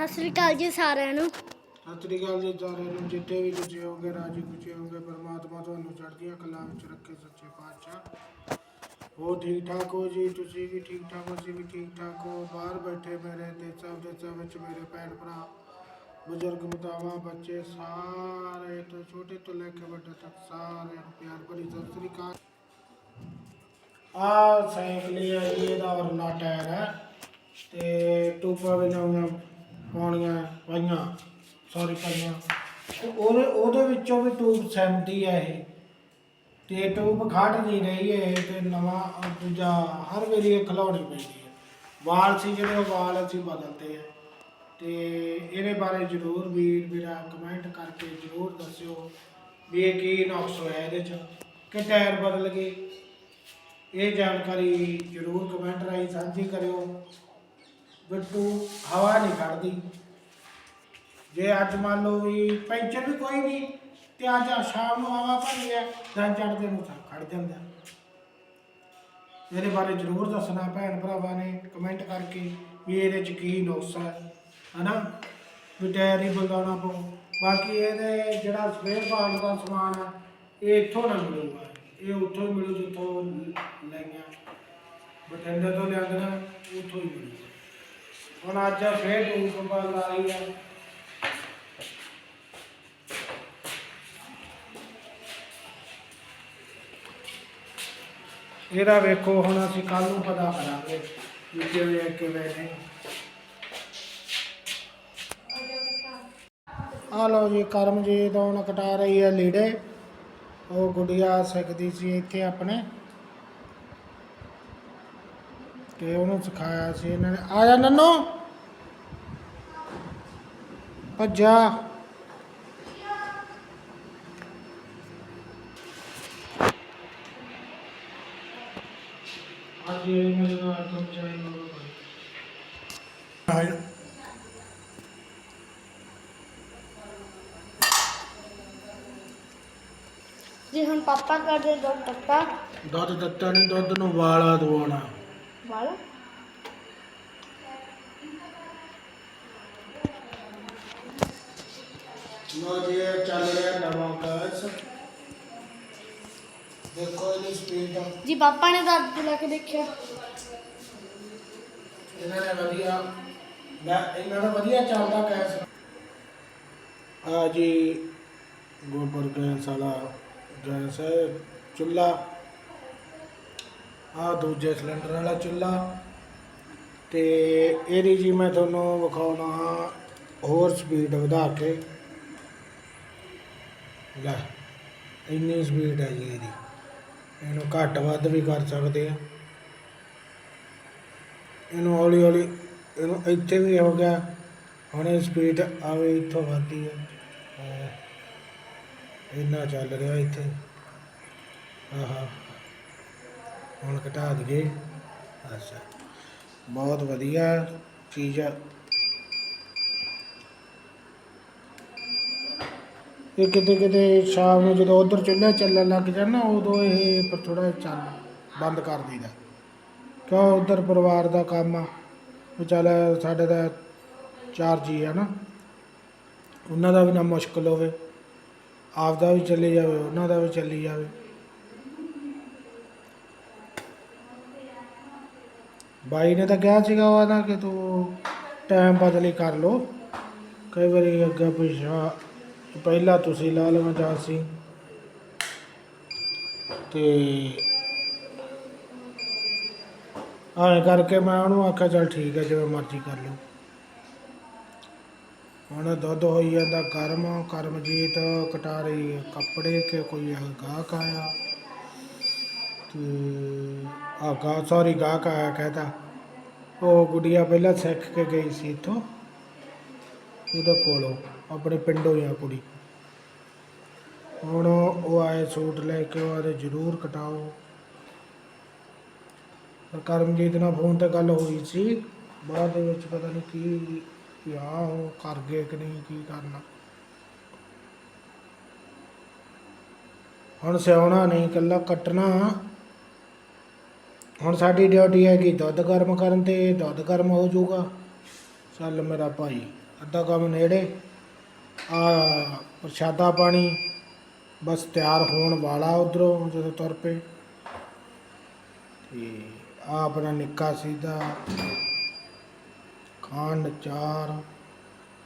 ਸਤਿ ਸ੍ਰੀ ਅਕਾਲ ਜੀ ਸਾਰਿਆਂ ਨੂੰ। ਸਤਿ ਸ੍ਰੀ ਅਕਾਲ ਜੀ ਸਾਰਿਆਂ ਨੂੰ ਜਿੱਥੇ ਵੀ ਤੁਸੀਂ ਹੋਗੇ ਰਾਜੀ ਖੁਸ਼ੀ ਹੋਗੇ ਪਰਮਾਤਮਾ ਤੁਹਾਨੂੰ ਚੜ੍ਹਦੀਆਂ ਕਲਾਂ ਵਿੱਚ ਰੱਖੇ ਸੱਚੇ ਪਾਤਸ਼ਾਹ। ਹੋ ਠੀਕ ਠਾਕ ਹੋ ਜੀ? ਤੁਸੀਂ ਵੀ ਠੀਕ ਠਾਕ ਹੋ ਅਸੀਂ ਵੀ ਠੀਕ ਠਾਕ ਹੋ। ਬਾਹਰ ਬੈਠੇ ਮੇਰੇ ਦੇਸਾਂ ਵਿਦੇਸਾਂ ਵਿੱਚ ਮੇਰੇ ਭੈਣ ਭਰਾ ਬਜ਼ੁਰਗ ਮਤਾਵਾ ਬੱਚੇ ਸਾਰੇ ਤੋਂ ਛੋਟੇ ਤੋਂ ਲੈ ਕੇ ਵੱਡੇ ਤੱਕ ਸਾਰਿਆਂ ਨੂੰ ਪਿਆਰ ਭਰੀ ਸਤਿ ਸ੍ਰੀ ਅਕਾਲ। ਆ ਸਾਈਕਲ ਹੀ ਹੈ ਜੀ, ਇਹਦਾ ਟਾਇਰ ਹੈ। ਤੇ ਟੂਪਾਂ ਵੀ ਨਵੀਆਂ ਪਾਉਣੀਆਂ ਪਾਈਆਂ, ਸੌਰੀ ਪਾਈਆਂ। ਤੇ ਉਹਦੇ ਉਹਦੇ ਵਿੱਚੋਂ ਵੀ ਟੂਬ ਸੈਂਦੀ ਹੈ ਇਹ। ਤੇ ਟੂਬ ਖੜ ਨਹੀਂ ਰਹੀ ਹੈ ਤੇ ਨਵਾਂ ਦੂਜਾ ਹਰ ਵੇਲੇ ਇਹ ਖਲਾਉਣੀ ਪੈਂਦੀ ਹੈ ਵਾਲ ਸੀ ਜਿਹੜੇ, ਉਹ ਵਾਲ ਅਸੀਂ ਬਦਲਦੇ ਆ। ਤੇ ਇਹਦੇ ਬਾਰੇ ਜਰੂਰ ਵੀਰ, ਮੇਰਾ ਕਮੈਂਟ ਕਰਕੇ ਜਰੂਰ ਦੱਸਿਓ ਵੀ ਇਹ ਕੀ ਨੁਕਸ ਹੋਇਆ ਇਹਦੇ ਚ, ਕਿ ਟਾਇਰ ਬਦਲ ਗਏ। ਇਹ ਜਾਣਕਾਰੀ ਜਰੂਰ ਕਮੈਂਟ ਰਾਹੀਂ ਸਾਂਝੀ ਕਰਿਓ। ਬਿੱਟੂ ਹਵਾ ਨਹੀਂ ਕੱਢਦੀ। ਜੇ ਅੱਜ ਮੰਨ ਲਓ ਵੀ ਪੈਂਚਰ ਵੀ ਕੋਈ ਨਹੀਂ, ਤੇ ਅੱਜ ਸ਼ਾਮ ਨੂੰ ਹਵਾ ਭਰ ਲਿਆ ਦਿਨ ਚੜ੍ਹਦੇ ਨੂੰ ਤਾਂ ਖੜ ਜਾਂਦਾ। ਇਹਦੇ ਬਾਰੇ ਜਰੂਰ ਦੱਸਣਾ ਭੈਣ ਭਰਾਵਾਂ ਨੇ ਕਮੈਂਟ ਕਰਕੇ ਵੀ ਇਹਦੇ ਚ ਕੀ ਨੁਕਸ ਹੈ ਹਨਾ? ਵੀ ਟਾਇਰ ਹੀ ਬਦਲਾਉਣਾ ਪਊ। ਬਾਕੀ ਇਹਦੇ ਜਿਹੜਾ ਸਪੇਅਰ ਪਾਰਟ ਦਾ ਸਮਾਨ ਹੈ ਇਹ ਇੱਥੋਂ ਨਾ ਮਿਲੂਗਾ। ਇਹ ਉੱਥੋਂ ਹੀ ਮਿਲੂ ਜਿੱਥੋਂ ਲਈਆਂ। ਬਠਿੰਡੇ ਤੋਂ ਲਿਆਂਦੀਆਂ, ਉੱਥੋਂ ਹੀ ਮਿਲੂਗਾ ਹੁਣ ਅੱਜ ਫੇਰ ਟੂਬ ਬਦਲ ਆ ਰਹੀ ਹੈ ਇਹਦਾ ਵੇਖੋ, ਹੁਣ ਅਸੀਂ ਕੱਲ ਨੂੰ ਪਤਾ ਕਰਾਂਗੇ ਵੀ ਕਿਵੇਂ ਕਿਵੇਂ ਨਹੀਂ। ਆ ਲਓ ਜੀ, ਕਰਮਜੀਤ ਹੁਣ ਕਟਾ ਰਹੀ ਹੈ ਲੀੜੇ। ਉਹ ਗੁੱਡੀਆ ਸਿੱਖਦੀ ਸੀ ਇੱਥੇ ਆਪਣੇ। ਤੇ ਉਹਨੂੰ ਸਿਖਾਇਆ ਸੀ ਇਹਨਾਂ ਨੇ। ਆ ਜਾ ਨੰਨੋ? ਭੱਜਾ। ਅੱਜ ਇਹ ਮੇਰੇ ਨਾਲ ਕੰਮ ਚਾਹੀਦਾ ਹਾਂ ਜੀ ਹੁਣ ਪਾਪਾ ਕਰਦੇ ਦੋ ਟੱਪਾ ਦੁੱਧ ਦਿੱਤਾ। ਨਹੀਂ ਦੁੱਧ ਨੂੰ ਵਾਲਾ ਦਵਾਉਣਾ। ਵਾਲਾ ਲੋ ਜੀ ਇਹ ਚੱਲ ਰਿਹਾ ਨਵਾਂ ਗੈਸ ਦੇਖੋ ਇਹਦੀ ਸਪੀਡ ਜੀ ਪਾਪਾ ਨੇ ਦੱਦ ਲੈ ਕੇ ਦੇਖਿਆ ਇਹਨਾਂ ਨੇ ਵਧੀਆ ਮੈਂ ਇਹਨਾਂ ਦਾ ਵਧੀਆ ਚੱਲਦਾ ਗੈਸ ਆ ਜੀ ਗੋਬਰ ਗੈਸ ਵਾਲਾ ਗੈਸ ਹੈ ਚੁੱਲਾ ਆ ਦੂਜੇ ਸਿਲੰਡਰ ਵਾਲਾ ਚੁੱਲ੍ਹਾ ਤੇ ਇਹਦੀ ਜੀ ਮੈਂ ਤੁਹਾਨੂੰ ਵਿਖਾਉਣਾ ਹੋਰ ਸਪੀਡ ਵਧਾ ਕੇ। ਲੈ, ਇੰਨੀ ਸਪੀਡ ਹੈ ਜੀ ਇਹਦੀ। ਇਹਨੂੰ ਘੱਟ ਵੱਧ ਵੀ ਕਰ ਸਕਦੇ ਆ। ਇਹਨੂੰ ਹੌਲੀ ਹੌਲੀ ਇਹਨੂੰ ਇੱਥੇ ਵੀ ਹੋ ਗਿਆ। ਹੁਣ ਇਹ ਸਪੀਡ ਆਵੇ ਇੱਥੋਂ ਵੱਧਦੀ ਹੈ ਇੰਨਾ ਚੱਲ ਰਿਹਾ ਇੱਥੇ। ਆਹਾ। ਹੁਣ ਘਟਾ ਦਈਏ। ਅੱਛਾ, ਬਹੁਤ ਵਧੀਆ ਚੀਜ਼ ਆ। ਇਹ ਕਿਤੇ ਕਿਤੇ ਸ਼ਾਮ ਨੂੰ ਜਦੋਂ ਉਧਰ ਚੁੱਲ੍ਹਾ ਚੱਲਣ ਲੱਗ ਜਾਣ ਉਦੋਂ ਇਹ ਪਰ ਥੋੜਾ ਚੱਲ ਬੰਦ ਕਰ ਦਈਦਾ। ਕਿਉਂ? ਉਧਰ ਪਰਿਵਾਰ ਦਾ ਕੰਮ ਆ। ਵੀ ਚੱਲ ਸਾਡੇ ਦਾ ਚਾਰ ਜੀ ਆ ਨਾ। ਉਹਨਾਂ ਦਾ ਵੀ ਨਾ ਮੁਸ਼ਕਲ ਹੋਵੇ। ਆਪਦਾ ਵੀ ਚੱਲੀ ਜਾਵੇ, ਉਹਨਾਂ ਦਾ ਵੀ ਚੱਲੀ ਜਾਵੇ। ਬਾਈ ਨੇ ਤਾਂ ਕਿਹਾ ਸੀਗਾ ਉਹਦਾ ਕਿ ਤੂੰ ਟਾਈਮ ਬਦਲੀ ਕਰ ਲੋ ਕਈ ਵਾਰੀ ਅੱਗੇ ਪਿਛਾ ਪਹਿਲਾਂ ਤੁਸੀਂ ਲਾ ਲਵਾਂ ਜਾਂ ਸੀ ਤੇ ਐਂ ਕਰਕੇ ਮੈਂ ਉਹਨੂੰ ਆਖਿਆ, ਚੱਲ ਠੀਕ ਹੈ, ਜਿਵੇਂ ਮਰਜ਼ੀ ਕਰ ਲਓ। ਹੁਣ ਦੁੱਧ ਹੋਈ ਜਾਂਦਾ ਕਰਮ ਕਰਮਜੀਤ ਕਟਾ ਰਹੀ ਹੈ ਕੱਪੜੇ ਕੇ ਕੋਈ ਗਾਹਕ ਆਇਆ? ਤੇ ਆ ਗਾ ਸੌਰੀ ਗਾਹਕ ਆਇਆ ਕਹਤਾ ਉਹ ਗੁੜੀਆ ਪਹਿਲਾਂ ਸਿੱਖ ਕੇ ਗਈ ਸੀ ਇੱਥੋਂ। ਉਹਦੇ ਕੋਲੋਂ, ਆਪਣੇ ਪਿੰਡੋਂ ਹੀ ਆ ਕੁੜੀ। ਹੁਣ ਉਹ ਆਏ ਸੂਟ ਲੈ ਕੇ, ਉਹ ਜ਼ਰੂਰ ਕਟਾਓ। ਕਰਮਜੀਤ ਨਾਲ ਫੋਨ ਤੇ ਗੱਲ ਹੋਈ ਸੀ। ਬਾਅਦ ਦੇ ਵਿੱਚ ਪਤਾ ਨਹੀਂ ਕੀ ਕੀ ਆ ਉਹ ਕਰ ਗਏ ਕਿ ਨਹੀਂ, ਕੀ ਕਰਨਾ। ਹੁਣ ਸਿਆਉਣਾ ਨਹੀਂ, ਇਕੱਲਾ ਕੱਟਣਾ। ਹੁਣ ਸਾਡੀ ਡਿਊਟੀ ਹੈ ਕਿ ਦੁੱਧ ਗਰਮ ਕਰਨ ਤੇ ਦੁੱਧ ਗਰਮ ਹੋ ਜਾਊਗਾ। ਚੱਲ ਮੇਰਾ ਭਾਈ, ਅੱਧਾ ਕੰਮ ਨੇੜੇ। ਆ ਪ੍ਰਸ਼ਾਦਾ ਪਾਣੀ, ਬਸ ਤਿਆਰ ਹੋਣ ਵਾਲਾ ਉਧਰੋਂ ਜਦੋਂ ਤੁਰ ਪਏ। ਤੇ ਆ ਆਪਣਾ ਨਿੱਕਾ ਸਿੱਧਾ ਖੰਡ, ਚਾਰ,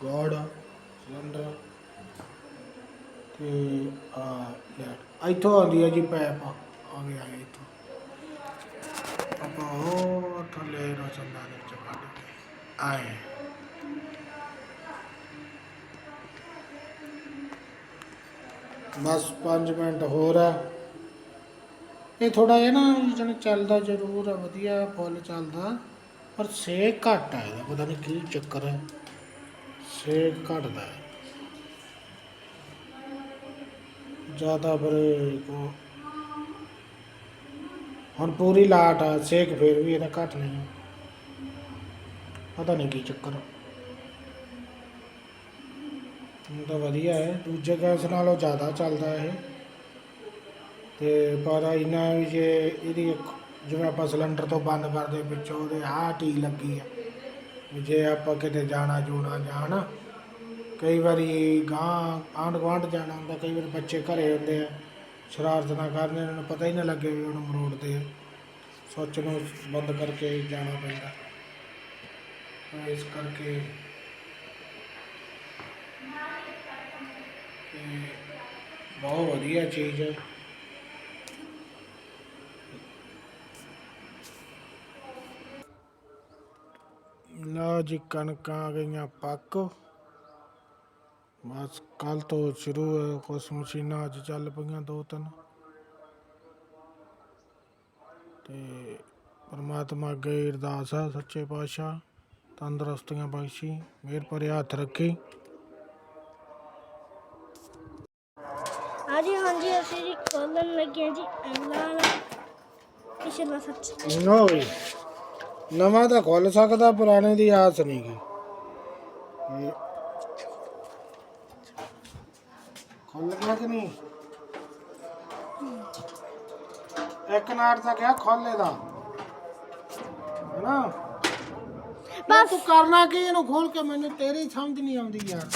ਗੋੜ, ਸਿਲੰਡਰ ਤੇ ਆ ਲੈਟ ਇੱਥੋਂ ਆਉਂਦੀ ਹੈ ਜੀ ਪੈਪ। ਆ ਗਿਆ ਇੱਥੋਂ। ਬਹੁਤ ਥੱਲੇ ਰੋਸ਼ਨਦਾਨ ਵਿੱਚ ਕੱਢ ਕੇ ਆਏ ਬਸ 5 ਮਿੰਟ ਹੋਰ ਆ। ਇਹ ਥੋੜਾ ਜਿਹਾ ਨਾ ਜਣ ਚੱਲਦਾ ਜ਼ਰੂਰ ਆ, ਵਧੀਆ ਫੁੱਲ ਚੱਲਦਾ। ਪਰ ਸੇਕ ਘੱਟ ਆ ਇਹਦਾ, ਪਤਾ ਨਹੀਂ ਕੀ ਚੱਕਰ ਹੈ ਸੇਕ ਘਟਦਾ। ਹੈ ਜ਼ਿਆਦਾ ਫਿਰ ਕੋ ਹੁਣ ਪੂਰੀ ਲਾਟ ਆ, ਸੇਕ ਫਿਰ ਵੀ ਇਹਦਾ ਘੱਟ ਨਹੀਂ। ਪਤਾ ਨਹੀਂ ਕੀ ਚੱਕਰ ਹੁਣ ਤਾਂ ਵਧੀਆ ਹੈ, ਦੂਜੇ ਗੈਸ ਨਾਲੋਂ ਜ਼ਿਆਦਾ ਚੱਲਦਾ ਇਹ। ਤੇ ਪਰ ਇਹਨਾਂ ਵੀ ਜੇ ਇਹਦੀ ਜਿਵੇਂ ਆਪਾਂ ਸਿਲੰਡਰ ਤੋਂ ਬੰਦ ਕਰਦੇ ਵਿੱਚੋਂ ਉਹਦੇ ਆਹ ਟੀ ਲੱਗੀ ਆ। ਵੀ ਜੇ ਆਪਾਂ ਕਿਤੇ ਜਾਣਾ ਜੂਣਾ ਜਾਣ ਕਈ ਵਾਰੀ ਗਾਂ ਆਂਢ ਗੁਆਂਢ ਜਾਣਾ ਹੁੰਦਾ, ਕਈ ਵਾਰ ਬੱਚੇ ਘਰੇ ਹੁੰਦੇ ਆ। ਸ਼ਰਾਰਤ ਨਾ ਕਰਨ, ਇਹਨਾਂ ਨੂੰ ਪਤਾ ਹੀ ਨਾ ਲੱਗੇ ਵੀ ਉਹਨੂੰ ਮਰੋੜਦੇ ਦੇ ਸੁੱਚ ਨੂੰ ਬੰਦ ਕਰਕੇ ਜਾਣਾ ਪੈਂਦਾ। ਤਾਂ ਇਸ ਕਰਕੇ ਬਹੁਤ ਵਧੀਆ ਚੀਜ਼ ਹੈ ਲਓ ਜੀ, ਕਣਕਾਂ ਆ ਗਈਆਂ ਪੱਕ। ਬਸ ਕੱਲ ਤੋਂ ਸ਼ੁਰੂ ਹੈ ਕੁਛ ਮਸ਼ੀਨਾਂ ਅੱਜ ਚੱਲ ਪਈਆਂ ਦੋ ਤਿੰਨ। ਤੇ ਪਰਮਾਤਮਾ ਅੱਗੇ ਅਰਦਾਸ ਹੈ ਸੱਚੇ ਪਾਤਸ਼ਾਹ ਤੰਦਰੁਸਤੀਆਂ ਬਖਸ਼ੀ ਮਿਹਰ ਭਰੇ ਹੱਥ ਰੱਖੀ। ਹਾਂਜੀ ਹਾਂਜੀ ਅਸੀਂ ਜੀ ਖੋਲਣ ਲੱਗੇ ਹਾਂ ਜੀ ਵਾਲਾ ਪਿਛਲਾ ਸੱਚ ਨੋ ਵੀ ਨਵਾਂ ਤਾਂ ਖੁੱਲ ਸਕਦਾ ਪੁਰਾਣੇ ਦੀ ਆਸ ਨਹੀਂ ਗੀ। ਇਹ ਖੁੱਲ ਗਿਆ ਕਿ ਨਹੀਂ? ਇੱਕ ਨਾੜ ਤਾਂ ਕਿਹਾ ਖੋਲੇ ਦਾ ਹੈਨਾ? ਬਸ। ਤੂੰ ਕਰਨਾ ਕੀ ਇਹਨੂੰ ਖੋਲ ਕੇ? ਮੈਨੂੰ ਤੇਰੀ ਸਮਝ ਨਹੀਂ ਆਉਂਦੀ ਯਾਰ।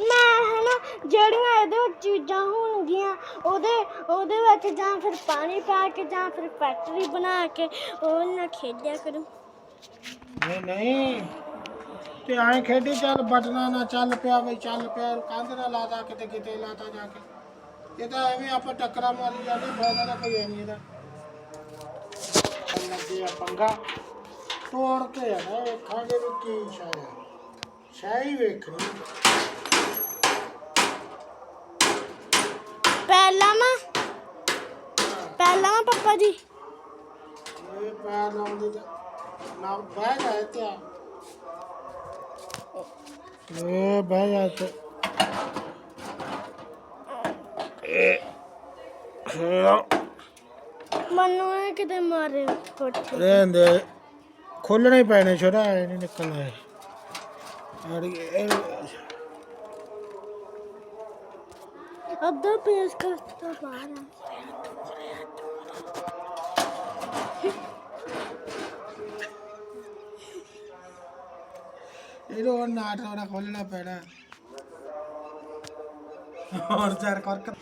ਮੈਂ ਹਨਾ ਜਿਹੜੀਆਂ ਇਹਦੇ ਵਿੱਚ ਚੀਜ਼ਾਂ ਹੋਣਗੀਆਂ ਉਹਦੇ ਉਹਦੇ ਵਿੱਚ ਜਾਂ ਫਿਰ ਪਾਣੀ ਪਾ ਕੇ ਜਾਂ ਫਿਰ ਫੈਕਟਰੀ ਬਣਾ ਕੇ ਖੇਡਿਆ ਕਰੂੰ। ਨਹੀਂ ਨਹੀਂ। ਤੇ ਐਂ ਖੇਡੀ ਚੱਲ ਬਟਨਾ ਨਾ ਚੱਲ ਪਿਆ ਬਈ ਚੱਲ ਪਿਆ ਕੰਧ ਨਾ ਲਾਦਾ ਕਿਤੇ ਕਿਤੇ ਲਾਤਾ ਜਾ ਕੇ। ਇਹ ਤਾਂ ਐਵੇਂ ਆਪਾਂ ਟੱਕਰਾਂ ਮਾਰੀ ਜਾਂਦੇ ਫਾਇਦਾ ਤਾਂ ਕੋਈ ਹੈ ਨਹੀਂ ਇਹਦਾ। ਲੱਗੇ ਆ ਪੰਗਾ। ਤੋੜ ਕੇ ਆ ਨਾ ਵੇਖਾਂਗੇ ਵੀ ਕੀ ਸ਼ਾਇ ਸ਼ਾਇ ਵੇਖਣੀ। ਪਹਿਲਾਂ ਮੈਂ ਪਹਿਲਾਂ ਮੈਂ ਪਾਪਾ ਜੀ। ਇਹ ਪੈਰ ਲਾਉਂਦੇ ਤਾਂ ਨਾ ਬਹਿ ਇੱਥੇ ਆ। ਇਹ ਬਹਿ ਜਾ ਇੱਥੇ। ਇਹ ਮੈਨੂੰ ਇਹ ਕਿਤੇ ਮਾਰੇ ਕੋਠੇ ਰਹਿੰਦੇ ਖੋਲਣੇ ਹੀ ਪੈਣੇ ਛੋਟਾ ਐ ਨਹੀਂ ਨਿਕਲਣਾ ਇਹ। ਅੱਧਾ ਪੇਸ ਕਰਤਾ ਬਾਹਰ ਆ। ਇਹਨੂੰ ਹੁਣ ਨਾਟ ਥੋੜਾ ਖੋਲਣਾ ਪੈਣਾ ਹੋਰ ਚਾਰ ਕਰ ਕਰ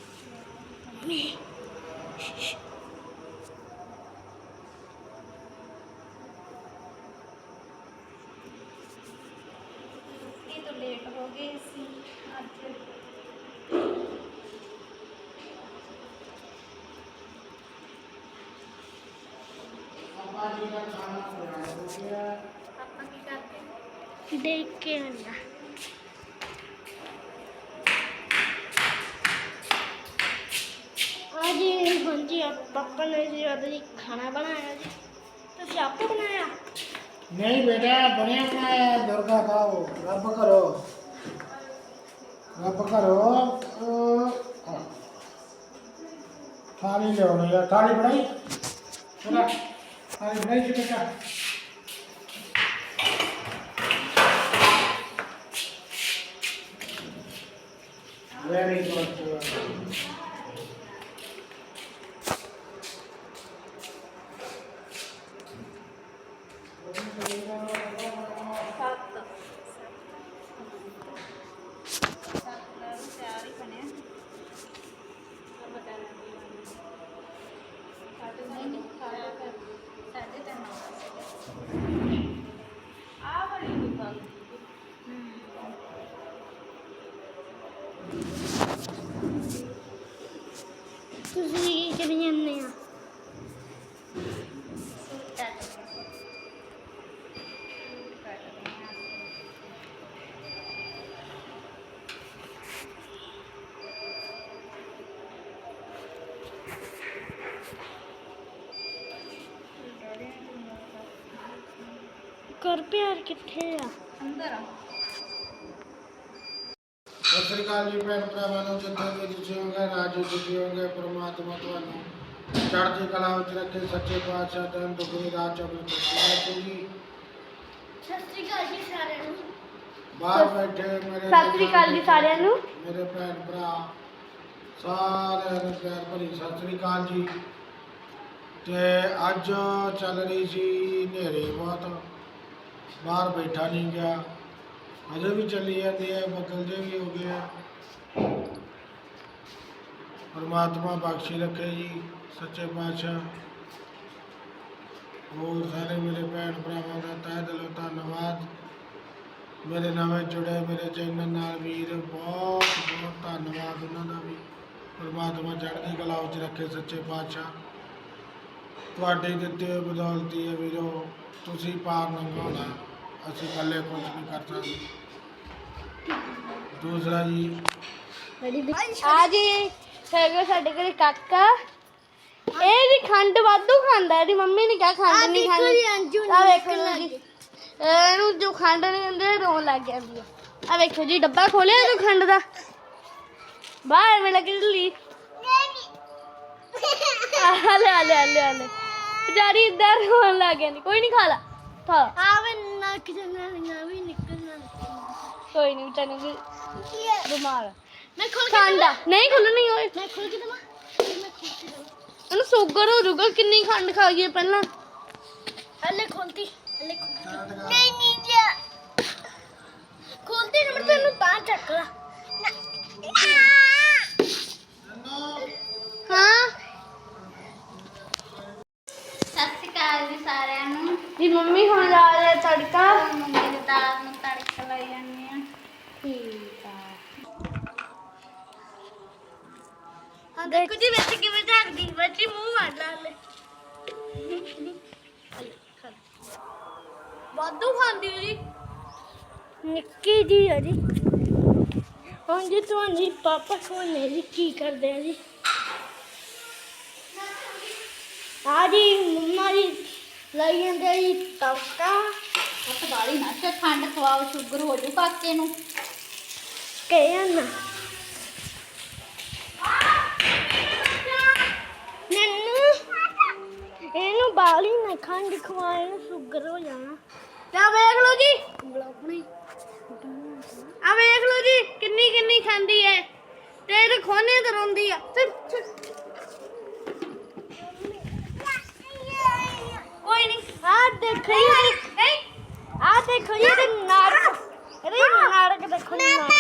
ਇਹ ਤਾਂ ਲੇਟ ਹੋ ਗਏ ਸੀ ਅੱਜ ਆਪਾਂ ਕੀ ਕਰਦੇ ਦੇਖ ਕੇ ਆਂਦਾ ਹਾਂਜੀ ਹਾਂਜੀ ਪਾਪਾ ਨੇ ਜੀ ਅੱਜ ਖਾਣਾ ਬਣਾਇਆ ਜੀ। ਤੁਸੀਂ ਆਪੇ ਬਣਾਇਆ? ਨਹੀਂ ਬੇਟਾ, ਬਣਿਆ ਬਣਾਇਆ ਦੁਰਗਾ ਖਾਓ ਰੱਬ ਕਰੋ ਰੱਬ ਕਰੋ ਥਾਲੀ ਲਿਆਉਣੀ ਆ। ਥਾਲੀ ਬਣਾਈ? ਥਾਲੀ ਬਣਾਈ ਜੀ ਬੇਟਾ। வேலை பார்த்து ਕੀ ਕਰੀ ਜਾਂਦੇ ਆ ਕਰ ਪਿਆਰ ਕਿੱਥੇ ਆ ਅੰਦਰ ਆ ਸਤਿ ਸ੍ਰੀ ਅਕਾਲ ਜੀ ਭੈਣ ਭਰਾਵਾਂ ਨੂੰ ਜਿੱਥੇ ਵੀ ਤੁਸੀਂ ਹੋਗੇ ਰਾਜੋ ਸੁਖੀ ਹੋਗੇ ਪ੍ਰਮਾਤਮਾ ਤੁਹਾਨੂੰ ਚੜ੍ਹਦੀ ਕਲਾ ਵਿੱਚ ਰੱਖੇ ਸੱਚੇ ਪਾਤਸ਼ਾਹ ਤਨ ਦੁਖੀ ਰਾਤ ਚੌਕੀ ਬਖਸ਼ੇ ਜੀ ਸਤਿ ਸ੍ਰੀ ਅਕਾਲ ਜੀ ਸਾਰਿਆਂ ਨੂੰ। ਬਾਹਰ ਬੈਠੇ ਮੇਰੇ ਸਤਿ ਸ੍ਰੀ ਅਕਾਲ ਜੀ ਸਾਰਿਆਂ ਨੂੰ। ਮੇਰੇ ਭੈਣ ਭਰਾ ਸਾਰਿਆਂ ਨੂੰ ਪਿਆਰ ਭਰੀ ਸਤਿ ਸ੍ਰੀ ਅਕਾਲ ਜੀ। ਤੇ ਅੱਜ ਚੱਲ ਰਹੀ ਸੀ ਹਨੇਰੀ ਬਹੁਤ ਬਾਹਰ ਬੈਠਾ ਨਹੀਂ ਗਿਆ। ਅਜੇ ਵੀ ਚੱਲੀ ਜਾਂਦੀ ਹੈ, ਬੱਦਲ ਜੇ ਵੀ ਹੋ ਗਏ ਆ। ਪਰਮਾਤਮਾ ਬਖਸ਼ੀ ਰੱਖੇ ਜੀ, ਸੱਚੇ ਪਾਤਸ਼ਾਹ। ਹੋਰ ਸਾਰੇ ਮੇਰੇ ਭੈਣ ਭਰਾਵਾਂ ਦਾ ਤਹਿ ਦਿਲੋਂ ਧੰਨਵਾਦ। ਮੇਰੇ ਨਵੇਂ ਜੁੜੇ ਮੇਰੇ ਚੈਨਲ ਨਾਲ ਵੀਰ, ਬਹੁਤ ਬਹੁਤ ਧੰਨਵਾਦ ਉਹਨਾਂ ਦਾ ਵੀ। ਪਰਮਾਤਮਾ ਚੜ੍ਹਦੀ ਕਲਾ ਵਿੱਚ ਰੱਖੇ ਸੱਚੇ ਪਾਤਸ਼ਾਹ। ਤੁਹਾਡੇ ਦਿੱਤੇ ਹੋਏ ਬਦੌਲਤੀ ਹੈ ਵੀਰੋ, ਤੁਸੀਂ ਪਾਰ ਲੰਘਾਉਣਾ ਅਸੀਂ ਇਕੱਲੇ ਕੁਝ ਨਹੀਂ ਕਰ ਸਕਦੇ? ਦੂਸਰਾ ਜੀ। ਆ ਜੀ। ਹੈਗਾ ਸਾਡੇ ਘਰੇ ਕਾਕਾ। ਇਹ ਵੀ ਖੰਡ ਵਾਧੂ ਖਾਂਦਾ ਇਹਦੀ ਮੰਮੀ ਨੇ ਕਿਹਾ ਖੰਡ ਨਹੀਂ ਖਾਣੀ। ਆ ਵੇਖੋ ਜੀ। ਇਹਨੂੰ ਜੋ ਖੰਡ ਨਹੀਂ ਦਿੰਦੇ ਰੋਣ ਲੱਗ ਜਾਂਦੀ ਆ। ਆ ਵੇਖੋ ਜੀ ਡੱਬਾ ਖੋਲਿਆ ਤੂੰ ਖੰਡ ਦਾ। ਬਾਹਰ ਮੈਂ ਲੱਗੀ ਢਿੱਲੀ। ਆ ਲੈ ਆ ਲੈ ਆ ਲੈ ਆ ਲੈ। ਵਿਚਾਰੀ ਇੱਧਰ ਰੋਣ ਲੱਗ ਜਾਂਦੀ ਕੋਈ ਨਹੀਂ ਖਾ ਲਾ। ਖਾ ਆਵੇ ਨੱਕ ਜਨਾ ਨਾ ਵੀ ਨਿਕਲਣਾ ਕੋਈ ਨਹੀਂ ਵਿਚਾਰੀ ਨੂੰ ਬਿਮਾਰ। ਮੈਂ ਖੋਲ ਕੇ ਖੰਡ ਆ ਨਹੀਂ ਖੁੱਲਣੀ ਓਏ ਮੈਂ ਖੋਲ ਕੇ ਦਵਾਂ ਮੈਂ ਖੋਲ ਕੇ ਦਵਾਂ ਇਹਨੂੰ ਸ਼ੂਗਰ ਹੋ ਜਾਊਗਾ ਕਿੰਨੀ ਖੰਡ ਖਾ ਗਈ ਹੈ ਪਹਿਲਾਂ ਹਲੇ ਖੋਲਤੀ ਹਲੇ ਨਹੀਂ ਵਾਧੂ ਖਾਂਦੀ ਜੀ? ਨਿੱਕੀ ਜੀ ਆ ਜੀ। ਹੁਣ ਜੀ ਤੁਹਾਨੂੰ ਪਾਪਾ ਕੋਲ ਜੀ ਕੀ ਕਰਦੇ ਆ ਜੀ? ਆ ਜੀ ਮੰਮਾ ਜੀ ਲਈ ਜਾਂਦੇ ਆ ਜੀ ਤੜਕਾ। ਉੱਤ ਬਾਲੀ ਨਾ ਖੰਡ ਖਵਾਓ ਸ਼ੂਗਰ ਹੋ ਜੂ ਕਾਕੇ ਨੂੰ। ਕਹਿਆ ਨਾ। ਖੰਡ ਖਵਾਏ ਨੂੰ ਸ਼ੂਗਰ ਹੋ ਜਾਣਾ। ਤੇ ਵੇਖ ਲਓ ਜੀ। ਆਪਣੀ। ਆ ਵੇਖ ਲਓ ਜੀ ਕਿੰਨੀ ਕਿੰਨੀ ਖਾਂਦੀ ਹੈ ਤੇ ਇਹ ਖੋਨੇ ਤੇ ਰੋਂਦੀ ਆ। ਕੋਈ ਨਹੀਂ ਆ ਦੇਖੋ ਜੀ ਆ ਦੇਖੋ ਜੀ ਇਹਦੇ ਨਾਟਕ ਇਹਦੇ ਨਾਟਕ ਦੇਖੋ ਨਾਟਕ